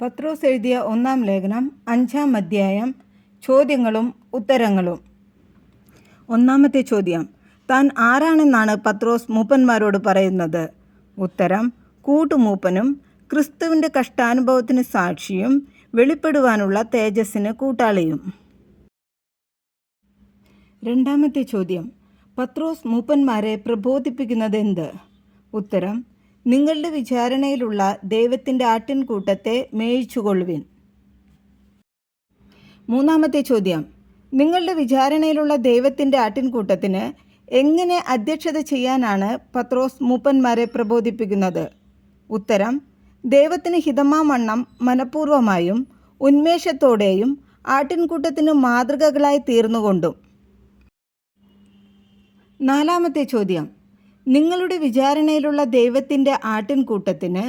പത്രോസ് എഴുതിയ ഒന്നാം ലേഖനം അഞ്ചാം അധ്യായം ചോദ്യങ്ങളും ഉത്തരങ്ങളും. ഒന്നാമത്തെ ചോദ്യം താൻ ആരാണെന്നാണ് പത്രോസ് മൂപ്പന്മാരോട് പറയുന്നത്? ഉത്തരം കൂട്ടുമൂപ്പനും ക്രിസ്തുവിന്റെ കഷ്ടാനുഭവത്തിന് സാക്ഷിയും വെളിപ്പെടുവാനുള്ള തേജസ്സിന് കൂട്ടാളിയും. രണ്ടാമത്തെ ചോദ്യം പത്രോസ് മൂപ്പന്മാരെ പ്രബോധിപ്പിക്കുന്നത് എന്ത്? ഉത്തരം നിങ്ങളുടെ വിചാരണയിലുള്ള ദൈവത്തിന്റെ ആട്ടിൻകൂട്ടത്തെ മേയിച്ചുകൊള്ളുവിൻ. മൂന്നാമത്തെ ചോദ്യം. നിങ്ങളുടെ വിചാരണയിലുള്ള ദൈവത്തിന്റെ ആട്ടിൻകൂട്ടത്തിന് എങ്ങനെ അധ്യക്ഷത ചെയ്യാനാണ് പത്രോസ് മൂപ്പന്മാരെ പ്രബോധിപ്പിക്കുന്നത്? ഉത്തരം. ദൈവത്തിന് ഹിതമാവണ്ണം മനഃപൂർവമായും ഉന്മേഷത്തോടെയും ആട്ടിൻകൂട്ടത്തിന് മാതൃകകളായി തീർന്നുകൊണ്ടും. നാലാമത്തെ ചോദ്യം. നിങ്ങളുടെ വിചാരണയിലുള്ള ദൈവത്തിന്റെ ആട്ടിൻകൂട്ടത്തിന്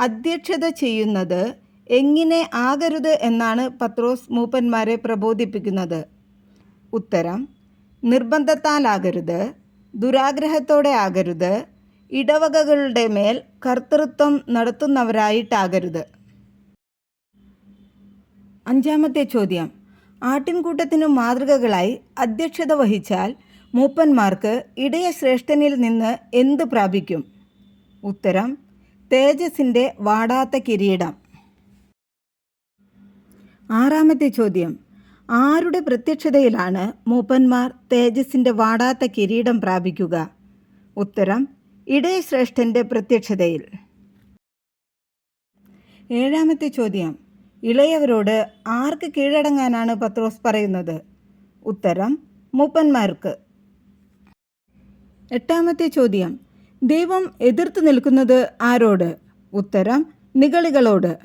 അധ്യക്ഷത ചെയ്യുന്നത് എങ്ങനെ ആകരുത് എന്നാണ് പത്രോസ് മൂപ്പന്മാരെ പ്രബോധിപ്പിക്കുന്നത്. ഉത്തരം നിർബന്ധത്താലാകരുത് ദുരാഗ്രഹത്തോടെ ആകരുത് ഇടവകകളുടെ മേൽ കർത്തൃത്വം നടത്തുന്നവരായിട്ടാകരുത്. അഞ്ചാമത്തെ ചോദ്യം ആട്ടിൻകൂട്ടത്തിനു മാതൃകകളായി അധ്യക്ഷത വഹിച്ചാൽ മൂപ്പന്മാർക്ക് ഇടയ ശ്രേഷ്ഠനിൽ നിന്ന് എന്ത് പ്രാപിക്കും? ഉത്തരം തേജസിന്റെ വാടാത്ത കിരീടം. ആറാമത്തെ ചോദ്യം ആരുടെ പ്രത്യക്ഷതയിലാണ് മൂപ്പന്മാർ തേജസിന്റെ വാടാത്ത കിരീടം പ്രാപിക്കുക? ഉത്തരം ഇടയശ്രേഷ്ഠന്റെ പ്രത്യക്ഷതയിൽ. ഏഴാമത്തെ ചോദ്യം ഇളയവരോട് ആർക്ക് കീഴടങ്ങാനാണ് പത്രോസ് പറയുന്നത്? ഉത്തരം മൂപ്പന്മാർക്ക്. എട്ടാമത്തെ ചോദ്യം. ദൈവം എതിർത്ത് നിൽക്കുന്നത് ആരോട്? ഉത്തരം നികളികളോട്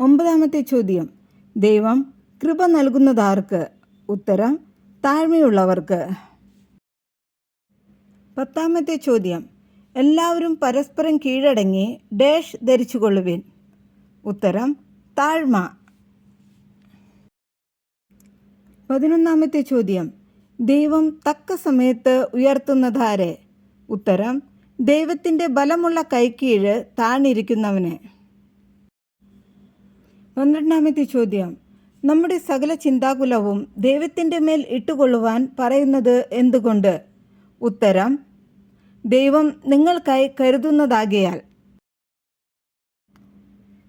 ഒമ്പതാമത്തെ ചോദ്യം. ദൈവം കൃപ നൽകുന്നതാർക്ക്? ഉത്തരം താഴ്മയുള്ളവർക്ക്. പത്താമത്തെ ചോദ്യം. എല്ലാവരും പരസ്പരം കീഴടങ്ങി ഡാഷ് ധരിച്ചുകൊള്ളുവിൻ. ഉത്തരം താഴ്മ. പതിനൊന്നാമത്തെ ചോദ്യം. ദൈവം തക്ക സമയത്ത് ഉയർത്തുന്നതാരെ? ഉത്തരം ദൈവത്തിന്റെ ബലമുള്ള കൈക്കീഴ് താണിരിക്കുന്നവനെ. പന്ത്രണ്ടാമത്തെ ചോദ്യം നമ്മുടെ സകല ചിന്താകുലവും ദൈവത്തിന്റെ മേൽ ഇട്ടുകൊള്ളുവാൻ പറയുന്നത് എന്തുകൊണ്ട്? ഉത്തരം ദൈവം നിങ്ങൾക്കായി കരുതുന്നതാകിയാൽ.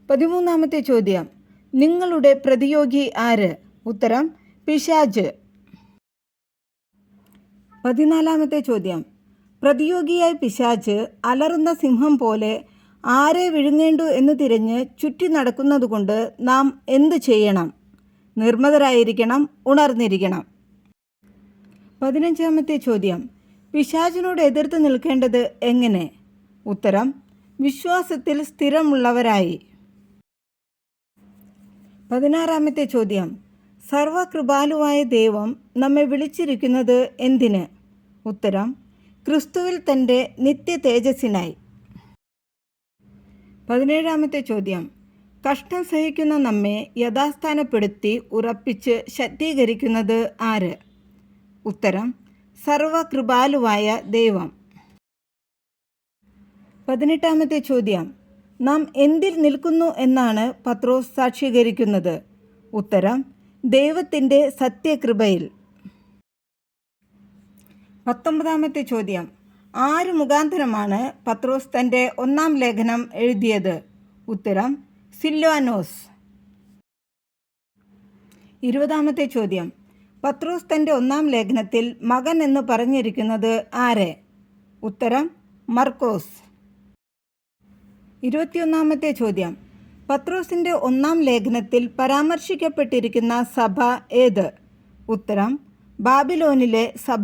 പതിമൂന്നാമത്തെ ചോദ്യം നിങ്ങളുടെ പ്രതിയോഗി ആര്? ഉത്തരം പിശാജ് പതിനാലാമത്തെ ചോദ്യം. പ്രതിയോഗിയായ പിശാച്ച് അലറുന്ന സിംഹം പോലെ ആരെ വിഴുങ്ങേണ്ടു എന്ന് തിരഞ്ഞ് ചുറ്റി നടക്കുന്നതുകൊണ്ട് നാം എന്തു ചെയ്യണം? നിർമ്മതരായിരിക്കണം ഉണർന്നിരിക്കണം. പതിനഞ്ചാമത്തെ ചോദ്യം. പിശാചിനോട് എതിർത്ത് നിൽക്കേണ്ടത് എങ്ങനെ? ഉത്തരം വിശ്വാസത്തിൽ സ്ഥിരമുള്ളവരായി. പതിനാറാമത്തെ ചോദ്യം. സർവകൃപാലുവായ ദൈവം നമ്മെ വിളിച്ചിരിക്കുന്നത് എന്തിന്? ഉത്തരം ക്രിസ്തുവിൽ തന്റെ നിത്യ തേജസ്സിനായി പതിനേഴാമത്തെ ചോദ്യം. കഷ്ടം സഹിക്കുന്ന നമ്മെ യഥാസ്ഥാനപ്പെടുത്തി ഉറപ്പിച്ച് ശക്തീകരിക്കുന്നത് ആര്? ഉത്തരം സർവകൃപാലുവായ ദൈവം. പതിനെട്ടാമത്തെ ചോദ്യം. നാം എന്തിൽ നിൽക്കുന്നു എന്നാണ് പത്രോസ് സാക്ഷീകരിക്കുന്നത്. ഉത്തരം ദൈവത്തിന്റെ സത്യകൃപയിൽ. പത്തൊമ്പതാമത്തെ ചോദ്യം. ആര് മുഖാന്തരമാണ് പത്രോസ് തന്റെ ഒന്നാം ലേഖനം എഴുതിയത്? ഉത്തരം സില്വാനോസ്. ഇരുപതാമത്തെ ചോദ്യം. പത്രോസ് തന്റെ ഒന്നാം ലേഖനത്തിൽ മകൻ എന്ന് പറഞ്ഞിരിക്കുന്നത് ആരെ? ഉത്തരം മർക്കോസ്. ഇരുപത്തിയൊന്നാമത്തെ ചോദ്യം. പത്രോസിന്റെ ഒന്നാം ലേഖനത്തിൽ പരാമർശിക്കപ്പെട്ടിരിക്കുന്ന സഭ ഏത്? ഉത്തരം ബാബിലോനിലെ സഭ.